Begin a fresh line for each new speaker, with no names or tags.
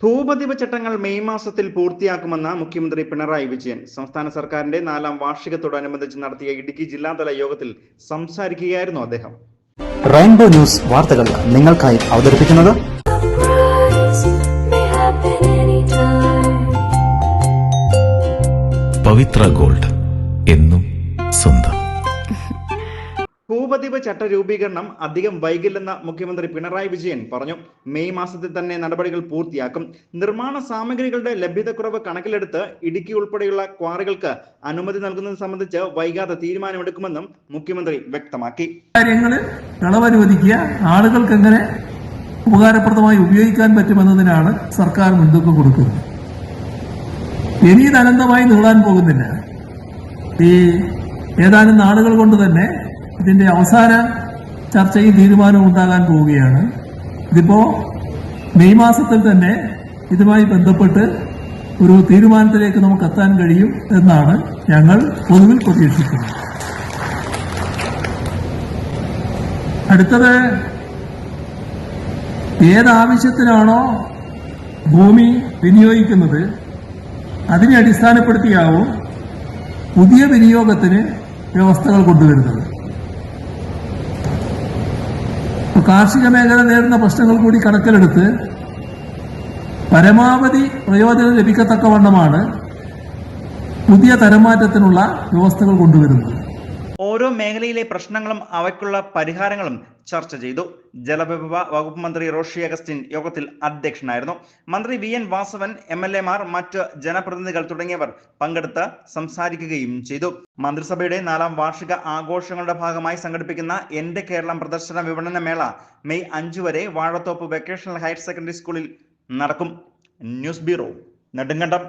ഭൂപതിവ് ചട്ടങ്ങൾ മെയ് മാസത്തിൽ പൂർത്തിയാക്കുമെന്ന് മുഖ്യമന്ത്രി പിണറായി വിജയൻ സംസ്ഥാന സർക്കാരിന്റെ നാലാം വാർഷികത്തോടനുബന്ധിച്ച് നടത്തിയ ഇടുക്കി ജില്ലാതല യോഗത്തിൽ സംസാരിക്കുകയായിരുന്നു അദ്ദേഹം
റെയിൻബോ ന്യൂസ് വാർത്തകൾ നിങ്ങൾക്കായി അവതരിപ്പിക്കുന്നത്.
പവിത്ര ഗോൾഡ് എന്നും സ്വന്തം
ഭൂപതിവ് ചട്ട രൂപീകരണം അധികം വൈകില്ലെന്ന് മുഖ്യമന്ത്രി പിണറായി വിജയൻ പറഞ്ഞു. മെയ് മാസത്തിൽ തന്നെ നടപടികൾ പൂർത്തിയാക്കും. നിർമ്മാണ സാമഗ്രികളുടെ ലഭ്യതക്കുറവ് കണക്കിലെടുത്ത് ഇടുക്കി ഉൾപ്പെടെയുള്ള ക്വാറികൾക്ക് അനുമതി നൽകുന്നത് സംബന്ധിച്ച് വൈകാതെ തീരുമാനമെടുക്കുമെന്നും മുഖ്യമന്ത്രി വ്യക്തമാക്കി.
കാര്യങ്ങൾ ഇളവനുവദിക്കുക ആളുകൾക്ക് എങ്ങനെ ഉപകാരപ്രദമായി ഉപയോഗിക്കാൻ പറ്റുമെന്നതിനാണ് സർക്കാർ മുൻതൂക്കം കൊടുക്കുന്നത്. ഇനി അനന്തമായി നീളാൻ പോകുന്നില്ല. ഈ ഏതാനും നാളുകൾ കൊണ്ട് തന്നെ ഇതിന്റെ അവസാന ചർച്ചയും തീരുമാനവും ഉണ്ടാകാൻ പോവുകയാണ്. ഇതിപ്പോ മെയ് മാസത്തിൽ തന്നെ ഇതുമായി ബന്ധപ്പെട്ട് ഒരു തീരുമാനത്തിലേക്ക് നമുക്ക് എത്താൻ കഴിയും എന്നാണ് ഞങ്ങൾ പൊതുവിൽ പ്രതീക്ഷിക്കുന്നത്. അടുത്തത് ഏതാവശ്യത്തിനാണോ ഭൂമി വിനിയോഗിക്കുന്നത് അതിനെ അടിസ്ഥാനപ്പെടുത്തിയാവും പുതിയ വിനിയോഗത്തിന് വ്യവസ്ഥകൾ കൊണ്ടുവരുന്നത്. കാർഷിക മേഖല നേരിടുന്ന പ്രശ്നങ്ങൾ കൂടി കണക്കിലെടുത്ത് പരമാവധി പ്രയോജനം ലഭിക്കത്തക്കവണ്ണമാണ് പുതിയ തരംമാറ്റത്തിനുള്ള വ്യവസ്ഥകൾ കൊണ്ടുവരുന്നത്.
ഓരോ മേഖലയിലെ പ്രശ്നങ്ങളും അവയ്ക്കുള്ള പരിഹാരങ്ങളും ചർച്ച ചെയ്തു. ജലവിഭവ വകുപ്പ് മന്ത്രി റോഷി അഗസ്റ്റിൻ യോഗത്തിൽ അധ്യക്ഷനായിരുന്നു. മന്ത്രി V N Vasavan M L എമാർ മറ്റ് ജനപ്രതിനിധികൾ തുടങ്ങിയവർ പങ്കെടുത്ത് സംസാരിക്കുകയും ചെയ്തു. മന്ത്രിസഭയുടെ നാലാം വാർഷിക ആഘോഷങ്ങളുടെ ഭാഗമായി സംഘടിപ്പിക്കുന്ന എന്റെ കേരളം പ്രദർശന വിപണന മേള മെയ് അഞ്ചു വരെ വാഴത്തോപ്പ് വെക്കേഷണൽ ഹയർ സെക്കൻഡറി സ്കൂളിൽ നടക്കും. News bureau Nedumkandam.